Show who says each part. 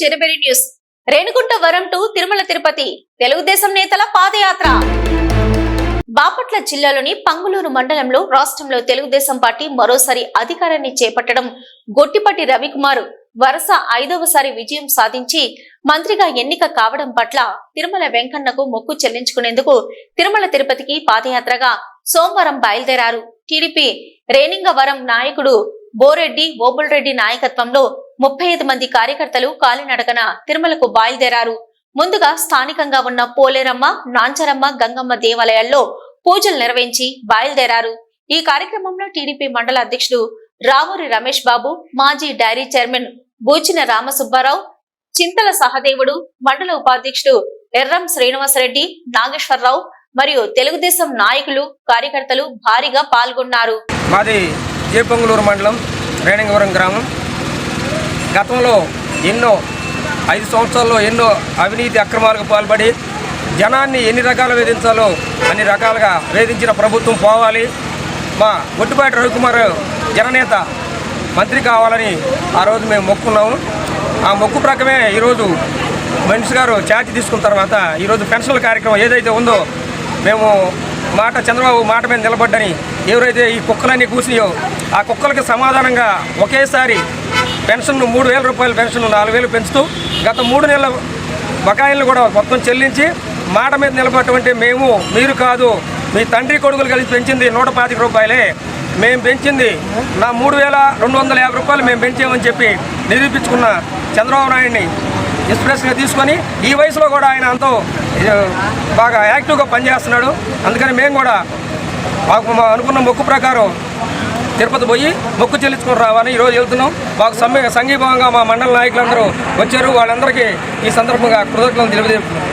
Speaker 1: చిరబెరి news. Renigunta వరం to Tirumala Tirupati. Telugu Desam నేతల పాదయాత్ర. బాపట్ల జిల్లాలోని పంగులూరు మండలంలో రాష్ట్రంలో తెలుగుదేశం పార్టీ మరోసారి అధికారాన్ని చేపట్టడం గొట్టిపట్టి రవికుమార్ వరుస ఐదవసారి విజయం సాధించి మంత్రిగా ఎన్నిక కావడం పట్ల తిరుమల వెంకన్నకు మొక్కు చెల్లించుకునేందుకు తిరుమల తిరుపతికి పాదయాత్రగా సోమవారం బయలుదేరారు. టీడీపీ రేణింగవరం నాయకుడు బోరెడ్డి ఓబుల్రెడ్డి నాయకత్వంలో ముప్పై ఐదు మంది కార్యకర్తలు కాలినడకన తిరుమలకు బయలుదేరారు. ముందుగా స్థానికంగా ఉన్న పోలేరమ్మ నాంచరమ్మ గంగమ్మ దేవాలయాల్లో పూజలు నిర్వహించి బయలుదేరారు. ఈ కార్యక్రమంలో టీడీపీ మండల అధ్యక్షుడు రావూరి రమేష్ బాబు మాజీ డైరీ చైర్మన్ బూచిన రామసుబ్బారావు చింతల సహదేవుడు మండల ఉపాధ్యక్షుడు ఎర్రం శ్రీనివాసరెడ్డి నాగేశ్వరరావు మరియు తెలుగుదేశం నాయకులు కార్యకర్తలు భారీగా పాల్గొన్నారు.
Speaker 2: మాది జేపొంగులూరు మండలం రేణింగవరం గ్రామం. గతంలో ఎన్నో ఐదు సంవత్సరాల్లో ఎన్నో అవినీతి అక్రమాలకు పాల్పడి జనాన్ని ఎన్ని రకాలు వేధించాలో అన్ని రకాలుగా వేధించిన ప్రభుత్వం పోవాలి. మా ఒట్టిపాటి రవికుమార్ జననేత మంత్రి కావాలని ఆ రోజు మేము మొక్కున్నాము. ఆ మొక్కు ప్రకమే ఈరోజు మనిషి గారు ఛార్జ్ తీసుకున్న తర్వాత ఈరోజు పెన్షన్ల కార్యక్రమం ఏదైతే ఉందో మేము మాట చంద్రబాబు మాట మీద నిలబడ్డని ఎవరైతే ఈ కుక్కలన్నీ కూసినాయో ఆ కుక్కలకి సమాధానంగా ఒకేసారి పెన్షన్ మూడు వేల రూపాయల పెన్షన్ నాలుగు వేలు పెంచుతూ గత మూడు నెలల బకాయిలను కూడా మొత్తం చెల్లించి మాట మీద నిలబడటువంటి మేము మీరు కాదు మీ తండ్రి కొడుకులు కలిసి పెంచింది నూట పాతిక రూపాయలే. మేము పెంచింది నా మూడు వేల రెండు వందల యాభై రూపాయలు మేము పెంచామని చెప్పి నిరూపించుకున్న చంద్రబాబు నాయుడిని ఇన్స్పిరేషన్గా తీసుకొని ఈ వయసులో కూడా ఆయన అంతో బాగా యాక్టివ్గా పనిచేస్తున్నాడు. అందుకని మేము కూడా మాకు మా అనుకున్న మొక్కు ప్రకారం తిరుపతి పోయి మొక్కు చెల్లించుకొని రావాలని ఈరోజు వెళ్తున్నాం. మాకు సమ్మె సంఘీభావంగా మా మండల నాయకులందరూ వచ్చారు. వాళ్ళందరికీ ఈ సందర్భంగా కృతజ్ఞతలు తెలియజేస్తున్నాం.